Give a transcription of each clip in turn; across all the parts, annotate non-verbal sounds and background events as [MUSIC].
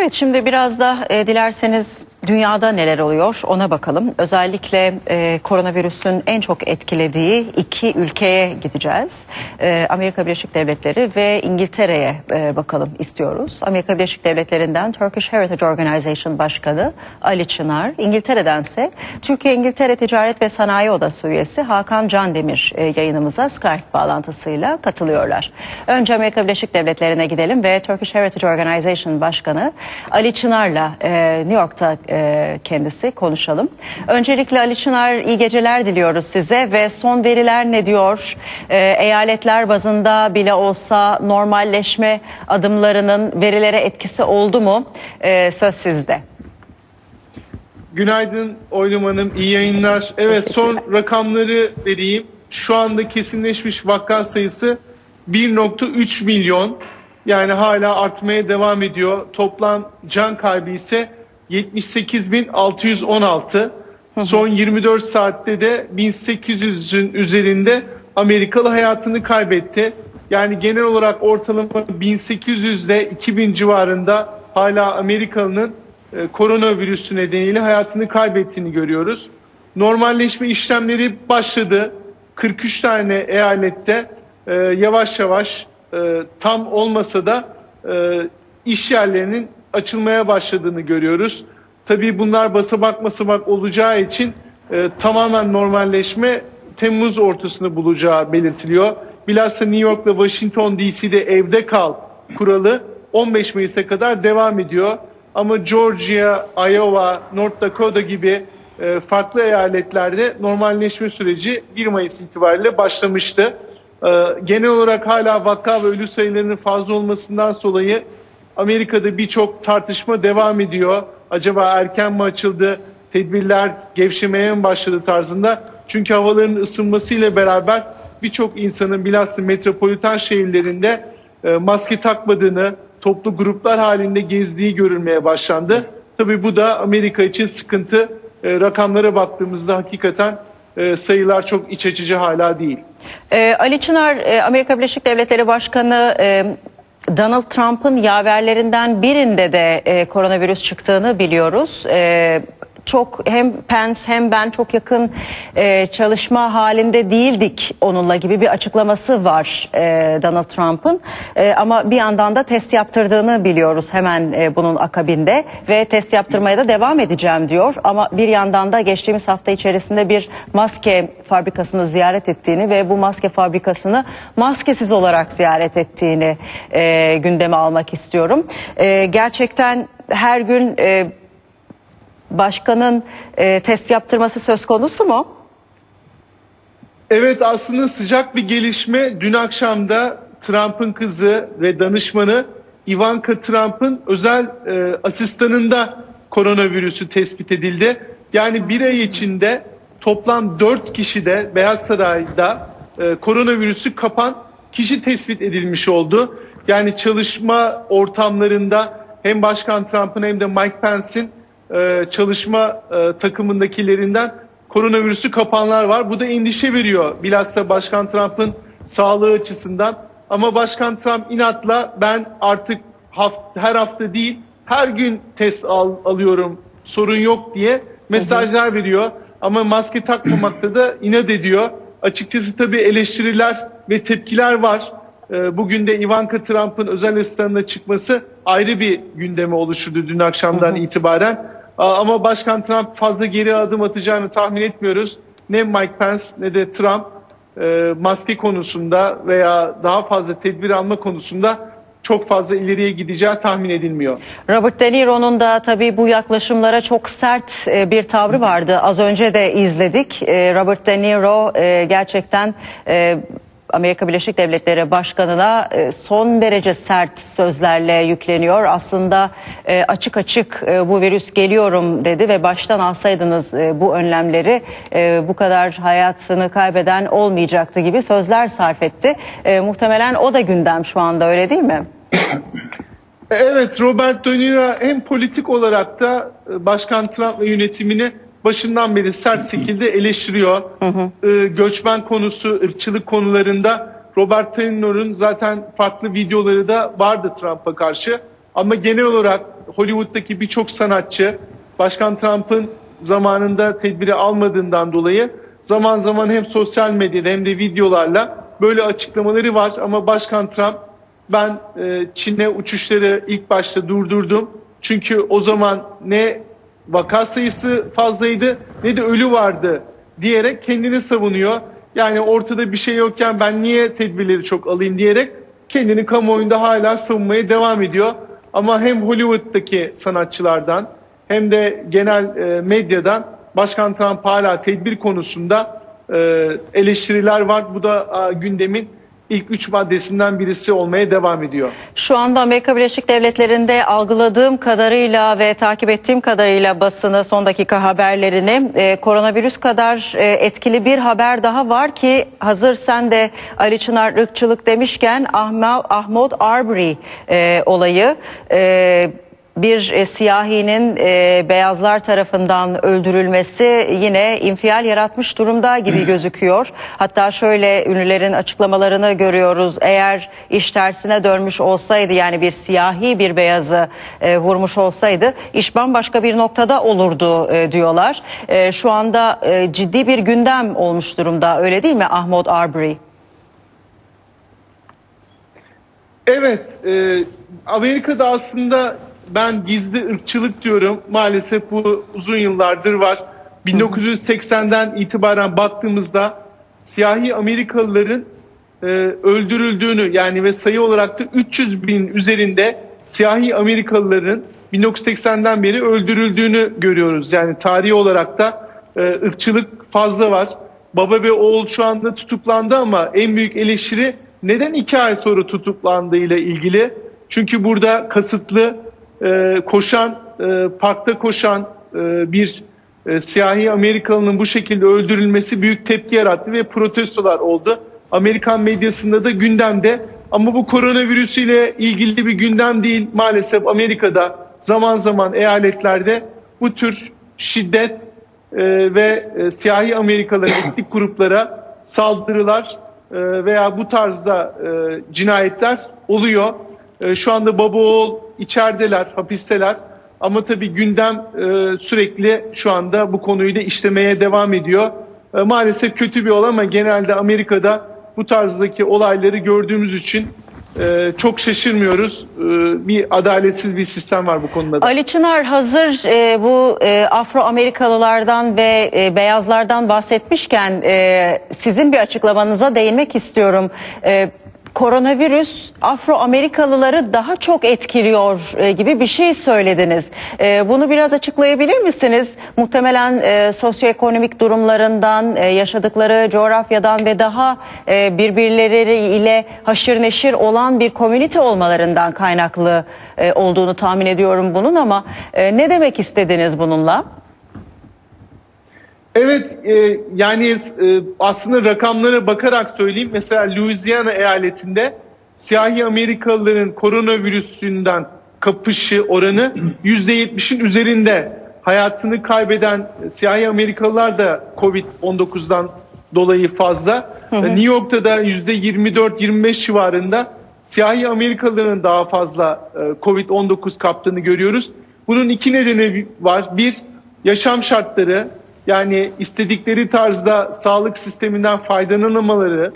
Evet şimdi biraz da e, dilerseniz dünyada neler oluyor ona bakalım. Özellikle e, koronavirüsün en çok etkilediği iki ülkeye gideceğiz. E, Amerika Birleşik Devletleri ve İngiltere'ye e, bakalım istiyoruz. Amerika Birleşik Devletleri'nden Turkish Heritage Organization Başkanı Ali Çınar, İngiltere'dense Türkiye İngiltere Ticaret ve Sanayi Odası üyesi Hakan Candemir e, yayınımıza Skype bağlantısıyla katılıyorlar. Önce Amerika Birleşik Devletleri'ne gidelim ve Turkish Heritage Organization Başkanı Ali Çınar'la e, New York'ta e, kendisi konuşalım. Öncelikle Ali Çınar iyi geceler diliyoruz size ve son veriler ne diyor? E, eyaletler bazında bile olsa normalleşme adımlarının verilere etkisi oldu mu? E, söz sizde. Günaydın Oylum Hanım, iyi yayınlar. Evet son rakamları vereyim. Şu anda kesinleşmiş vaka sayısı 1.3 milyon. Yani hala artmaya devam ediyor. Toplam can kaybı ise 78.616. Son 24 saatte de 1800'ün üzerinde Amerikalı hayatını kaybetti. Yani genel olarak ortalama 1800 ile 2000 civarında hala Amerikalı'nın e, koronavirüsü nedeniyle hayatını kaybettiğini görüyoruz. Normalleşme işlemleri başladı. 43 tane eyalette e, yavaş yavaş e, tam olmasa da e, iş yerlerinin açılmaya başladığını görüyoruz. Tabii bunlar basamak basamak olacağı için e, tamamen normalleşme Temmuz ortasını bulacağı belirtiliyor. Bilhassa New York ve Washington DC'de evde kal kuralı 15 Mayıs'a kadar devam ediyor. Ama Georgia, Iowa, North Dakota gibi e, farklı eyaletlerde normalleşme süreci 1 Mayıs itibariyle başlamıştı. E, genel olarak hala vaka ve ölü sayılarının fazla olmasından dolayı Amerika'da birçok tartışma devam ediyor. Acaba erken mi açıldı, tedbirler gevşemeye mi başladı tarzında. Çünkü havaların ısınmasıyla beraber birçok insanın bilhassa metropolitan şehirlerinde e, maske takmadığını, toplu gruplar halinde gezdiği görülmeye başlandı. Tabii bu da Amerika için sıkıntı. E, rakamlara baktığımızda hakikaten e, sayılar çok iç açıcı hala değil. Ali Çınar, Amerika Birleşik Devletleri Başkanı Donald Trump'ın yaverlerinden birinde de e, koronavirüs çıktığını biliyoruz. E, çok hem Pence hem ben çok yakın e, çalışma halinde değildik onunla gibi bir açıklaması var e, Donald Trump'ın. E, ama bir yandan da test yaptırdığını biliyoruz hemen e, bunun akabinde ve test yaptırmaya da devam edeceğim diyor. Ama bir yandan da geçtiğimiz hafta içerisinde bir maske fabrikasını ziyaret ettiğini ve bu maske fabrikasını maskesiz olarak ziyaret ettiğini e, gündeme almak istiyorum. E, gerçekten her gün e, başkanın e, test yaptırması söz konusu mu? Evet aslında sıcak bir gelişme. Dün akşam da Trump'ın kızı ve danışmanı Ivanka Trump'ın özel e, asistanında koronavirüsü tespit edildi. Yani bir ay içinde toplam 4 kişi de Beyaz Saray'da e, koronavirüsü kapan kişi tespit edilmiş oldu. Yani çalışma ortamlarında hem Başkan Trump'ın hem de Mike Pence'in e, çalışma e, takımındakilerinden koronavirüsü kapanlar var. Bu da endişe veriyor bilhassa Başkan Trump'ın sağlığı açısından. Ama Başkan Trump inatla ben artık haft- her hafta değil her gün test al- alıyorum sorun yok diye mesajlar veriyor. Ama maske takmamakta da inat ediyor. Açıkçası tabii eleştiriler ve tepkiler var. Ee, Bugün de Ivanka Trump'ın özel asistanına çıkması ayrı bir gündeme oluşturdu dün akşamdan itibaren. Ama Başkan Trump fazla geri adım atacağını tahmin etmiyoruz. Ne Mike Pence ne de Trump e, maske konusunda veya daha fazla tedbir alma konusunda çok fazla ileriye gideceği tahmin edilmiyor. Robert De Niro'nun da tabii bu yaklaşımlara çok sert e, bir tavrı vardı. Az önce de izledik. E, Robert De Niro gerçekten Amerika Birleşik Devletleri Başkanı'na e, son derece sert sözlerle yükleniyor. Aslında e, açık açık e, bu virüs geliyorum dedi ve baştan alsaydınız bu önlemleri bu kadar hayatını kaybeden olmayacaktı gibi sözler sarf etti. Muhtemelen o da gündem şu anda öyle değil mi? Evet Robert De Niro hem politik olarak da Başkan Trump ve yönetimini başından beri sert şekilde eleştiriyor. Ee, göçmen konusu, ırkçılık konularında Robert Niro'nun zaten farklı videoları da vardı Trump'a karşı. Ama genel olarak Hollywood'daki birçok sanatçı Başkan Trump'ın zamanında tedbiri almadığından dolayı zaman zaman hem sosyal medyada hem de videolarla böyle açıklamaları var ama Başkan Trump ben e, Çin'e uçuşları ilk başta durdurdum. Çünkü o zaman ne vaka sayısı fazlaydı ne de ölü vardı diyerek kendini savunuyor. Yani ortada bir şey yokken ben niye tedbirleri çok alayım diyerek kendini kamuoyunda hala savunmaya devam ediyor. Ama hem Hollywood'daki sanatçılardan hem de genel e, medyadan Başkan Trump hala tedbir konusunda e, eleştiriler var. Bu da gündemin ilk üç maddesinden birisi olmaya devam ediyor. Şu anda Amerika Birleşik Devletleri'nde algıladığım kadarıyla ve takip ettiğim kadarıyla basını son dakika haberlerini e, koronavirüs kadar e, etkili bir haber daha var ki hazır sen de Ali Çınar ırkçılık demişken Ahma, Ahmaud Arbery e, olayı e, bir e, siyahinin e, beyazlar tarafından öldürülmesi yine infial yaratmış durumda gibi [CLEARS THROAT] gözüküyor. Hatta şöyle ünlülerin açıklamalarını görüyoruz. Eğer iş tersine dönmüş olsaydı yani bir siyahi bir beyazı e, vurmuş olsaydı iş bambaşka bir noktada olurdu e, diyorlar. E, şu anda e, ciddi bir gündem olmuş durumda öyle değil mi Ahmaud Arbery? Evet, e, Amerika'da aslında ben gizli ırkçılık diyorum. Maalesef bu uzun yıllardır var. 1980'den itibaren baktığımızda siyahi Amerikalıların e, öldürüldüğünü yani ve sayı olarak da 300 bin üzerinde siyahi Amerikalıların 1980'den beri öldürüldüğünü görüyoruz. Yani tarihi olarak da e, ırkçılık fazla var. Baba ve oğul şu anda tutuklandı ama en büyük eleştiri neden iki ay sonra tutuklandığıyla ilgili. Çünkü burada kasıtlı e, koşan, e, parkta koşan e, bir e, siyahi Amerikalının bu şekilde öldürülmesi büyük tepki yarattı ve protestolar oldu. Amerikan medyasında da gündemde ama bu koronavirüsüyle ilgili bir gündem değil. Maalesef Amerika'da zaman zaman eyaletlerde bu tür şiddet e, ve e, siyahi Amerikalıların [COUGHS] etnik gruplara saldırılar e, veya bu tarzda e, cinayetler oluyor. E, şu anda baba oğul içerideler, hapisteler. Ama tabii gündem e, sürekli şu anda bu konuyu da işlemeye devam ediyor. E, maalesef kötü bir olay ama genelde Amerika'da bu tarzdaki olayları gördüğümüz için e, çok şaşırmıyoruz. E, bir adaletsiz bir sistem var bu konuda da. Ali Çınar hazır e, bu e, Afro Amerikalılardan ve e, beyazlardan bahsetmişken e, sizin bir açıklamanıza değinmek istiyorum. E, koronavirüs Afro Amerikalıları daha çok etkiliyor e, gibi bir şey söylediniz. E, bunu biraz açıklayabilir misiniz? Muhtemelen e, sosyoekonomik durumlarından, yaşadıkları coğrafyadan ve daha birbirleriyle haşır neşir olan bir komünite olmalarından kaynaklı olduğunu tahmin ediyorum bunun ama ne demek istediniz bununla? Evet e, yani e, aslında rakamlara bakarak söyleyeyim. Mesela Louisiana eyaletinde siyahi Amerikalıların koronavirüsünden kapışı oranı [CLEARS THROAT] %70'in üzerinde. Hayatını kaybeden siyahi Amerikalılar da Covid-19'dan dolayı fazla. New York'ta da %24-25 civarında siyahi Amerikalıların daha fazla e, Covid-19 kaptığını görüyoruz. Bunun iki nedeni var. Bir, yaşam şartları yani istedikleri tarzda sağlık sisteminden faydalanamaları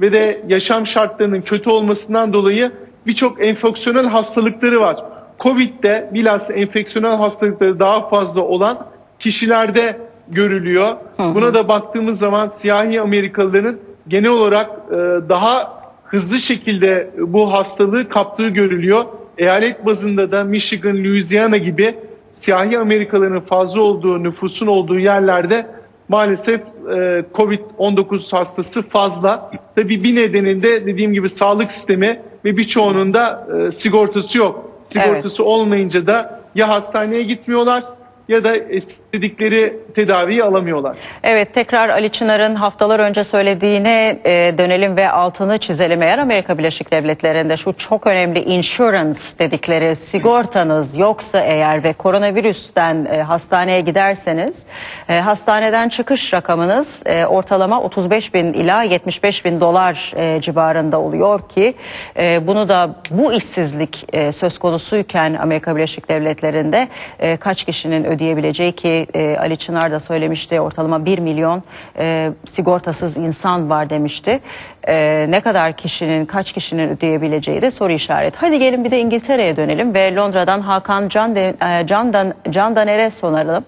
ve de yaşam şartlarının kötü olmasından dolayı birçok enfeksiyonel hastalıkları var. Covid'de bilhassa enfeksiyonel hastalıkları daha fazla olan kişilerde görülüyor. Buna da baktığımız zaman siyahi Amerikalıların genel olarak e, daha hızlı şekilde bu hastalığı kaptığı görülüyor. Eyalet bazında da Michigan, Louisiana gibi siyahi Amerikalıların fazla olduğu, nüfusun olduğu yerlerde maalesef e, Covid-19 hastası fazla. Tabii bir nedeninde dediğim gibi sağlık sistemi ve birçoğunun da e, sigortası yok. Sigortası olmayınca da ya hastaneye gitmiyorlar ya da istedikleri tedaviyi alamıyorlar. Evet tekrar Ali Çınar'ın haftalar önce söylediğine e, dönelim ve altını çizelim. Eğer Amerika Birleşik Devletleri'nde şu çok önemli insurance dedikleri sigortanız yoksa eğer ve koronavirüsten e, hastaneye giderseniz e, hastaneden çıkış rakamınız e, ortalama 35 bin ila 75 bin dolar e, civarında oluyor ki e, bunu da bu işsizlik e, söz konusuyken Amerika Birleşik Devletleri'nde e, kaç kişinin ödeyebileceği ki e, Ali Çınar da söylemişti ortalama 1 milyon e, sigortasız insan var demişti. E, ne kadar kişinin kaç kişinin ödeyebileceği de soru işareti. Hadi gelin bir de İngiltere'ye dönelim ve Londra'dan Hakan Can, de, e, Candan, Candaner'e soralım.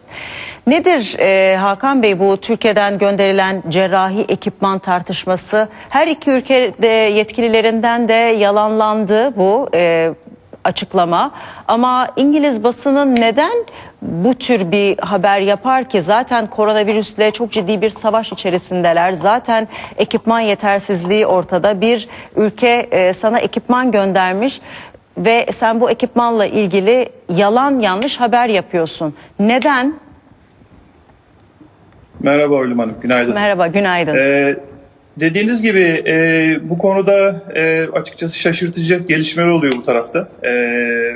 Nedir e, Hakan Bey bu Türkiye'den gönderilen cerrahi ekipman tartışması? Her iki ülkede yetkililerinden de yalanlandı bu e, açıklama. Ama İngiliz basının neden bu tür bir haber yapar ki zaten koronavirüsle çok ciddi bir savaş içerisindeler. Zaten ekipman yetersizliği ortada. Bir ülke e, sana ekipman göndermiş ve sen bu ekipmanla ilgili yalan yanlış haber yapıyorsun. Neden? Merhaba Oylum Hanım, günaydın. Merhaba, günaydın. Ee, dediğiniz gibi e, bu konuda e, açıkçası şaşırtıcı gelişmeler oluyor bu tarafta. E,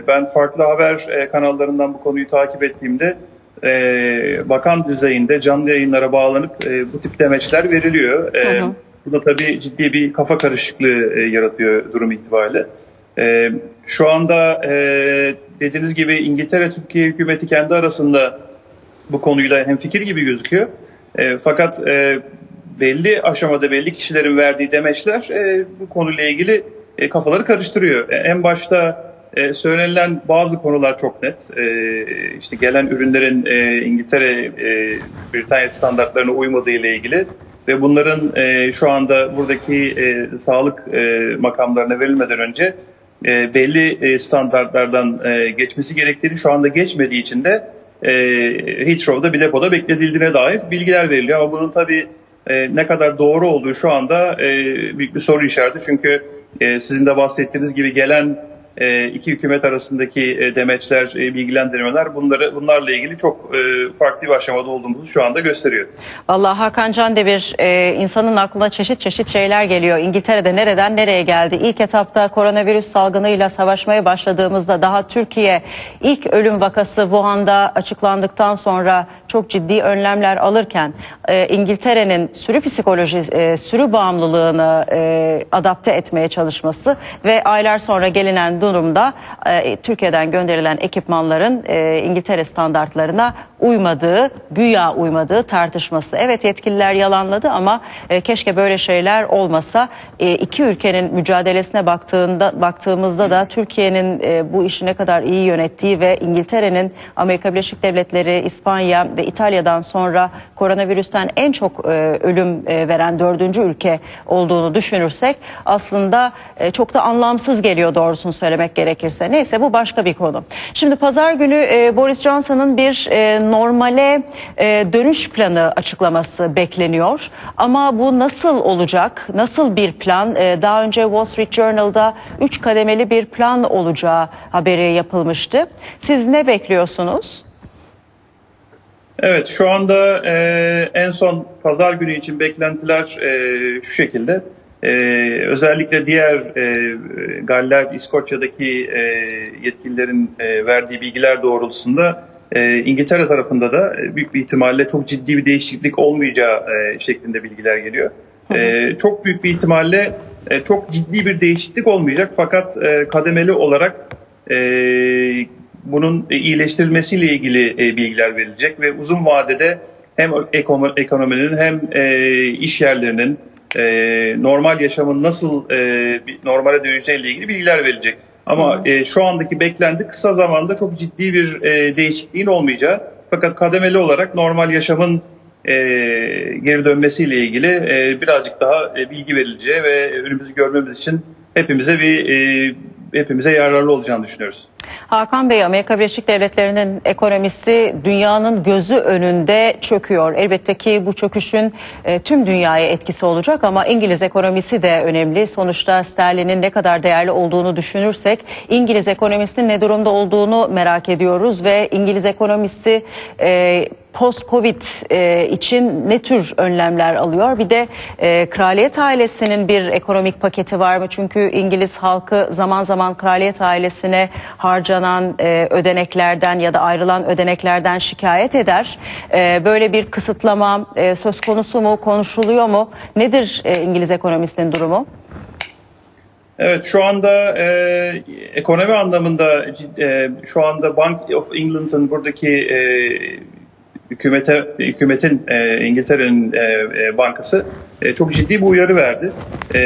ben farklı haber e, kanallarından bu konuyu takip ettiğimde e, bakan düzeyinde canlı yayınlara bağlanıp e, bu tip demeçler veriliyor. E, Hı hı. Bu da tabii ciddi bir kafa karışıklığı e, yaratıyor durum itibariyle. E, şu anda e, dediğiniz gibi İngiltere Türkiye hükümeti kendi arasında bu konuyla hemfikir gibi gözüküyor. E, fakat e, belli aşamada belli kişilerin verdiği demeçler e, bu konuyla ilgili e, kafaları karıştırıyor. E, en başta e, söylenilen bazı konular çok net. E, işte gelen ürünlerin e, İngiltere, e, Britanya standartlarına uymadığı ile ilgili ve bunların e, şu anda buradaki e, sağlık e, makamlarına verilmeden önce e, belli e, standartlardan e, geçmesi gerektiğini şu anda geçmediği için de e, Heathrow'da bir depoda bekletildiğine dair bilgiler veriliyor. Ama bunun tabii e, ne kadar doğru olduğu şu anda e, büyük bir soru işareti. Çünkü e, sizin de bahsettiğiniz gibi gelen iki hükümet arasındaki e, demeçler, e, bilgilendirmeler bunları bunlarla ilgili çok e, farklı bir aşamada olduğumuzu şu anda gösteriyor. Vallahi Hakan Candemir e, insanın aklına çeşit çeşit şeyler geliyor. İngiltere'de nereden nereye geldi? İlk etapta koronavirüs salgınıyla savaşmaya başladığımızda daha Türkiye ilk ölüm vakası Wuhan'da açıklandıktan sonra çok ciddi önlemler alırken e, İngiltere'nin sürü psikoloji, e, sürü bağımlılığını e, adapte etmeye çalışması ve aylar sonra gelinen durumda e, Türkiye'den gönderilen ekipmanların e, İngiltere standartlarına uymadığı, güya uymadığı tartışması. Evet yetkililer yalanladı ama e, keşke böyle şeyler olmasa. E, iki ülkenin mücadelesine baktığında baktığımızda da Türkiye'nin e, bu işi ne kadar iyi yönettiği ve İngiltere'nin Amerika Birleşik Devletleri, İspanya ve İtalya'dan sonra koronavirüsten en çok e, ölüm e, veren dördüncü ülke olduğunu düşünürsek aslında e, çok da anlamsız geliyor doğrusunu söylemek gerekirse. Neyse bu başka bir konu. Şimdi pazar günü e, Boris Johnson'ın bir e, normale e, dönüş planı açıklaması bekleniyor. Ama bu nasıl olacak? Nasıl bir plan? E, daha önce Wall Street Journal'da üç kademeli bir plan olacağı haberi yapılmıştı. Siz ne bekliyorsunuz? Evet şu anda e, en son pazar günü için beklentiler e, şu şekilde. E, özellikle diğer e, Galler, İskoçya'daki e, yetkililerin e, verdiği bilgiler doğrultusunda e, İngiltere tarafında da e, büyük bir ihtimalle çok ciddi bir değişiklik olmayacağı e, şeklinde bilgiler geliyor. E, çok büyük bir ihtimalle e, çok ciddi bir değişiklik olmayacak fakat e, kademeli olarak e, bunun iyileştirilmesiyle ilgili e, bilgiler verilecek ve uzun vadede hem ekonomi- ekonominin hem e, iş yerlerinin e, normal yaşamın nasıl e, normale döneceğiyle ilgili bilgiler verilecek. Ama e, şu andaki beklenti kısa zamanda çok ciddi bir e, değişikliğin olmayacağı. Fakat kademeli olarak normal yaşamın e, geri dönmesiyle ilgili e, birazcık daha e, bilgi verileceği ve önümüzü görmemiz için hepimize bir e, hepimize yararlı olacağını düşünüyoruz. Hakan Bey, Amerika Birleşik Devletleri'nin ekonomisi dünyanın gözü önünde çöküyor. Elbette ki bu çöküşün e, tüm dünyaya etkisi olacak ama İngiliz ekonomisi de önemli. Sonuçta sterlinin ne kadar değerli olduğunu düşünürsek İngiliz ekonomisinin ne durumda olduğunu merak ediyoruz ve İngiliz ekonomisi e, post-Covid e, için ne tür önlemler alıyor? Bir de e, kraliyet ailesinin bir ekonomik paketi var mı? Çünkü İngiliz halkı zaman zaman kraliyet ailesine harcanan e, ödeneklerden ya da ayrılan ödeneklerden şikayet eder. E, böyle bir kısıtlama söz konusu mu, konuşuluyor mu? Nedir İngiliz ekonomisinin durumu? Evet şu anda e, ekonomi anlamında e, şu anda Bank of England'ın buradaki e, hükümete hükümetin e, İngiltere'nin e, e, bankası e, çok ciddi bir uyarı verdi. E,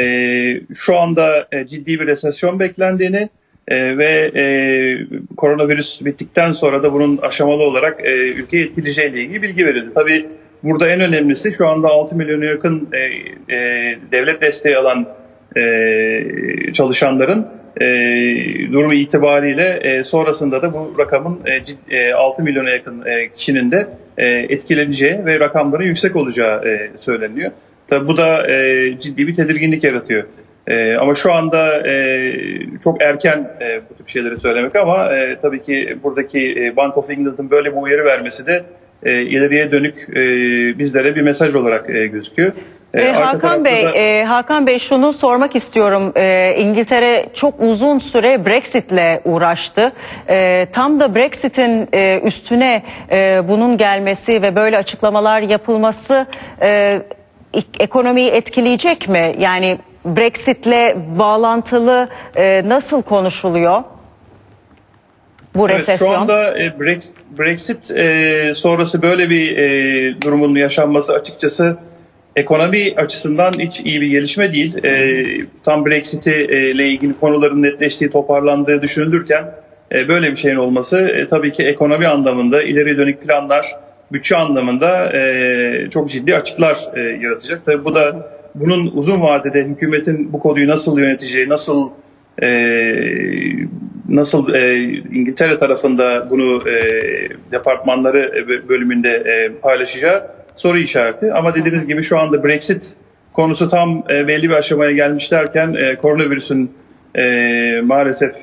şu anda e, ciddi bir resesyon beklendiğini e, ve e, koronavirüs bittikten sonra da bunun aşamalı olarak e, ülkeyi etkileyeceğiyle ilgili bilgi verildi. Tabii burada en önemlisi şu anda 6 milyona yakın e, e, devlet desteği alan e, çalışanların e, durumu itibariyle e, sonrasında da bu rakamın e, cid- e, 6 milyona yakın e, kişinin de etkileneceği ve rakamların yüksek olacağı e, söyleniyor. Tabi bu da e, ciddi bir tedirginlik yaratıyor. E, ama şu anda e, çok erken e, bu tip şeyleri söylemek ama e, tabii ki buradaki e, Bank of England'ın böyle bir uyarı vermesi de e, ileriye dönük e, bizlere bir mesaj olarak e, gözüküyor. E, Ee, Hakan Bey, da- e, Hakan Bey şunu sormak istiyorum. Ee, İngiltere çok uzun süre Brexit'le uğraştı. Ee, tam da Brexit'in e, üstüne e, bunun gelmesi ve böyle açıklamalar yapılması e, ekonomiyi etkileyecek mi? Yani Brexit'le bağlantılı e, nasıl konuşuluyor? Bu Evet, resesyon. şu anda e, Brex- Brexit e, sonrası böyle bir e, durumun yaşanması açıkçası ekonomi açısından hiç iyi bir gelişme değil. E, tam Brexit'i e, ile ilgili konuların netleştiği, toparlandığı düşünülürken e, böyle bir şeyin olması e, tabii ki ekonomi anlamında ileri dönük planlar, bütçe anlamında e, çok ciddi açıklar e, yaratacak. Tabii bu da bunun uzun vadede hükümetin bu konuyu nasıl yöneteceği, nasıl e, nasıl e, İngiltere tarafında bunu e, departmanları bölümünde e, paylaşacağı soru işareti. Ama dediğiniz gibi şu anda Brexit konusu tam e, belli bir aşamaya gelmiş derken e, koronavirüsün e, maalesef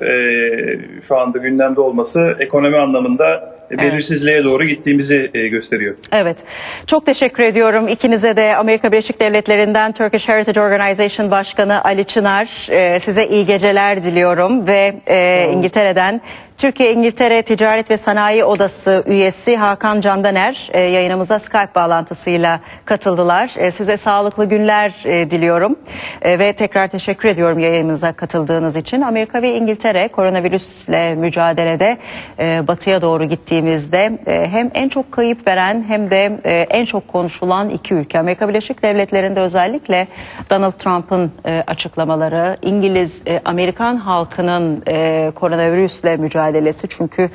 şu anda gündemde olması ekonomi anlamında belirsizliğe doğru gittiğimizi e, gösteriyor. Evet. Çok teşekkür ediyorum ikinize de Amerika Birleşik Devletleri'nden Turkish Heritage Organization Başkanı Ali Çınar. e, size iyi geceler diliyorum ve e, İngiltere'den Türkiye İngiltere Ticaret ve Sanayi Odası üyesi Hakan Candaner yayınımıza Skype bağlantısıyla katıldılar. Size sağlıklı günler diliyorum ve tekrar teşekkür ediyorum yayınımıza katıldığınız için. Amerika ve İngiltere koronavirüsle mücadelede batıya doğru gittiğimizde e, hem en çok kayıp veren hem de e, en çok konuşulan iki ülke. Amerika Birleşik Devletleri'nde özellikle Donald Trump'ın e, açıklamaları, İngiliz, Amerikan halkının koronavirüsle mücadelesi çünkü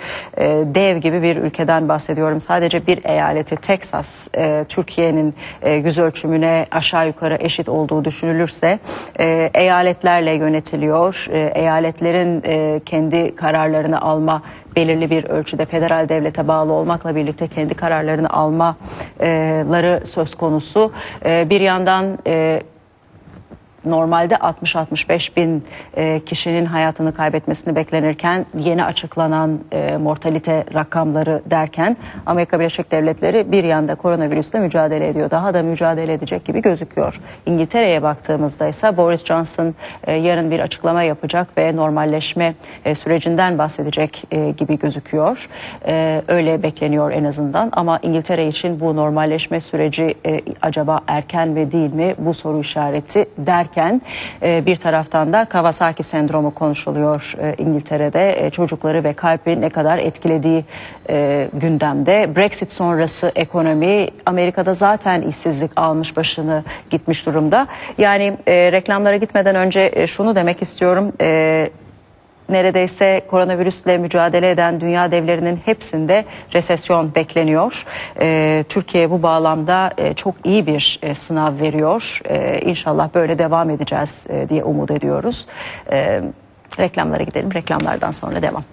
dev gibi bir ülkeden bahsediyorum. Sadece bir eyaleti Texas, Türkiye'nin e, yüz ölçümüne aşağı yukarı eşit olduğu düşünülürse eyaletlerle yönetiliyor. Eyaletlerin kendi kararlarını alma belirli bir ölçüde federal devlete bağlı olmakla birlikte kendi kararlarını almaları söz konusu. E, bir yandan e, normalde 60-65 bin e, kişinin hayatını kaybetmesini beklenirken yeni açıklanan e, mortalite rakamları derken Amerika Birleşik Devletleri bir yanda koronavirüsle mücadele ediyor. Daha da mücadele edecek gibi gözüküyor. İngiltere'ye baktığımızda ise Boris Johnson e, yarın bir açıklama yapacak ve normalleşme e, sürecinden bahsedecek e, gibi gözüküyor. E, öyle bekleniyor en azından ama İngiltere için bu normalleşme süreci e, acaba erken mi değil mi bu soru işareti derken e, bir taraftan da Kawasaki sendromu konuşuluyor e, İngiltere'de E, çocukları ve kalbi ne kadar etkilediği gündemde. Brexit sonrası ekonomi Amerika'da zaten işsizlik almış başını gitmiş durumda. Yani reklamlara gitmeden önce şunu demek istiyorum. E, neredeyse koronavirüsle mücadele eden dünya devlerinin hepsinde resesyon bekleniyor. Ee, Türkiye bu bağlamda e, çok iyi bir e, sınav veriyor. Ee, inşallah böyle devam edeceğiz e, diye umut ediyoruz. Ee, reklamlara gidelim. Reklamlardan sonra devam.